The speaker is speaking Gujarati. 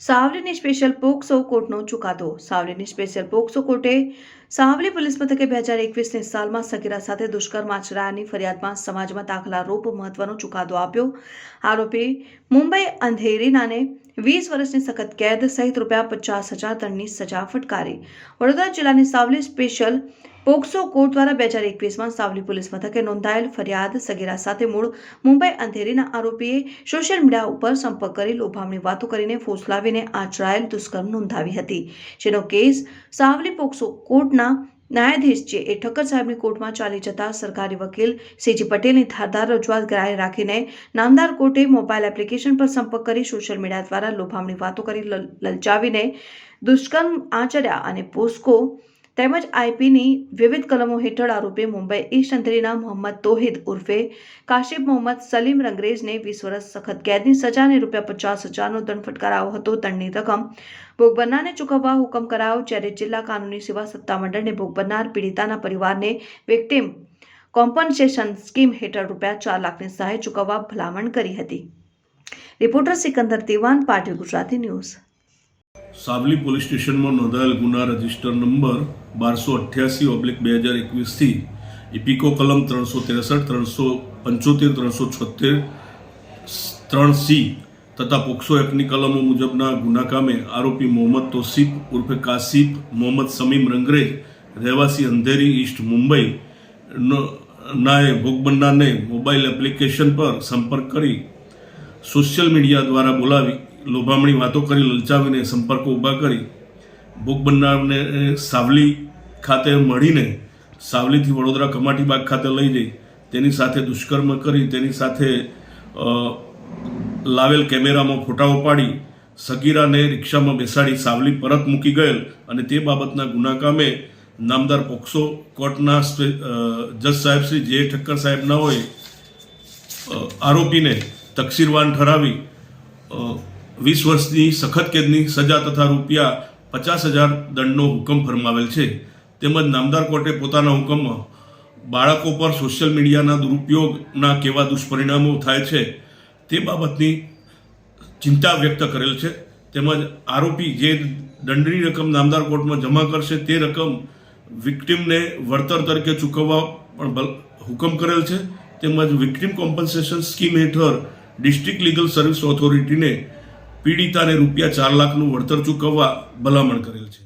સાવલીની સ્પેશિયલ પોક્સો કોર્ટનો ચુકાદો. સાવલીની સ્પેશિયલ પોક્સો કોર્ટે સાવલી પોલીસ મથકે બે હજાર એકવીસની સાલમાં સગીરા સાથે દુષ્કર્મ આચરાની ફરિયાદમાં સમાજમાં દાખલા રૂપ મહત્વનો ચુકાદો આપ્યો. આરોપી મુંબઈ અંધેરીનાને વીસ વર્ષની સખત કેદ સહિત રૂપિયા પચાસ હજાર દંડની સજા ફટકારી. વડોદરા જિલ્લાની સાવલી સ્પેશિયલ પોક્સો કોર્ટ દ્વારા બે હજાર એકવીસમાં સાવલી પોલીસ મથકે નોંધાયેલ ફરિયાદ સગીરા સાથે મૂળ મુંબઈ અંધેરીના આરોપીએ સોશિયલ મીડિયા ઉપર સંપર્ક કરી લોભામણી વાતો કરીને ફોસલાવીને આચરાયેલ દુષ્કર્મ નોંધાવી હતી. જેનો કેસ સાવલી પોક્સો કોર્ટના ન્યાયાધીશ છે એ ઠક્કર સાહેબની કોર્ટમાં ચાલી જતા સરકારી વકીલ સીજી પટેલની ધારદાર રજૂઆત ગ્રાહ્ય રાખીને નામદાર કોર્ટે મોબાઈલ એપ્લિકેશન પર સંપર્ક કરી સોશિયલ મીડિયા દ્વારા લોભામણી વાતો કરી લલ- લલચાવીને દુષ્કર્મ આચર્યા અને પોસ્કો તેમજ આઈપીની વિવિધ કલમો હેઠળ આરોપી મુંબઈ ઈસ્ટ અંધેરીના મોહમ્મદ તોહિદ ઉર્ફે કાશિફ મોહમ્મદ સલીમ રંગરેજને વીસ વર્ષ સખત કેદની સજા અને રૂપિયા પચાસ હજારનો દંડ ફટકારાયો હતો દંડની રકમ ભોગ બનનારને ચૂકવવા હુકમ કરાયો, જ્યારે જિલ્લા કાનૂની સેવા સત્તામંડળને ભોગ બનનાર પીડિતાના પરિવારને વિક્ટિમ કોમ્પન્સેશન સ્કીમ હેઠળ રૂપિયા ચાર લાખની સહાય ચૂકવવા ભલામણ કરી હતી. Reporter Sikandar Diwan Patil Gujarati news. Savli police સ્ટેશનમાં નોંધાયેલ ગુના રજિસ્ટર નંબર બારસો અઠ્યાસી ઓબ્લિક બે હજાર એકવીસથી ઇપિકો કલમ ત્રણસો ત્રેસઠ, ત્રણસો પંચોતેર, ત્રણસો છોતેર ત્રણ સી તથા પોક્સો એક્ટની કલમો મુજબના ગુના કામે આરોપી મોહમ્મદ તોસીફ ઉર્ફે કાસિફ, મોહમ્મદ સમીમ રંગરેજ રહેવાસી અંધેરી ઈસ્ટ મુંબઈ નાએ ભોગ બનનારને મોબાઈલ એપ્લિકેશન પર સંપર્ક કરી સોશિયલ મીડિયા દ્વારા બોલાવી લોભામણી વાતો કરી, લલચાવીને સંપર્કો ઊભા કરી, ભોગ બનનારને સાવલી ખાતે મળીને સાવલીથી વડોદરા કમાટીબાગ ખાતે લઈ જઈ, તેની સાથે દુષ્કર્મ કરી, તેની સાથે લાવેલ કેમેરામાં ફોટાઓ પાડી સગીરાને રિક્ષામાં બેસાડી સાવલી પરત મૂકી ગયેલ અને તે બાબતના ગુના કામે નામદાર પોક્સો કોર્ટના જજ સાહેબ શ્રી જે ઠક્કર સાહેબના હોય આરોપીને તકસીરવાન ઠરાવી વીસ વર્ષની સખત કેદની સજા તથા રૂપિયા પચાસ હજાર દંડનો હુકમ ફરમાવેલ છે. તેમજ નામદાર કોર્ટે પોતાના હુકમમાં બાળકો પર સોશિયલ મીડિયાના દુરુપયોગના કેવા દુષ્પરિણામો થાય છે તે બાબતની ચિંતા વ્યક્ત કરેલ છે. તેમજ આરોપી જે દંડની રકમ નામદાર કોર્ટમાં જમા કરશે તે રકમ વિક્ટિમને વળતર તરીકે ચૂકવવા પણ હુકમ કરેલ છે. તેમજ વિક્ટિમ કોમ્પન્સેશન સ્કીમ હેઠળ ડિસ્ટ્રિક્ટ લીગલ સર્વિસ ઓથોરિટીને પીડિતાને રૂપિયા ચાર લાખનું વળતર ચૂકવવા ભલામણ કરેલ છે.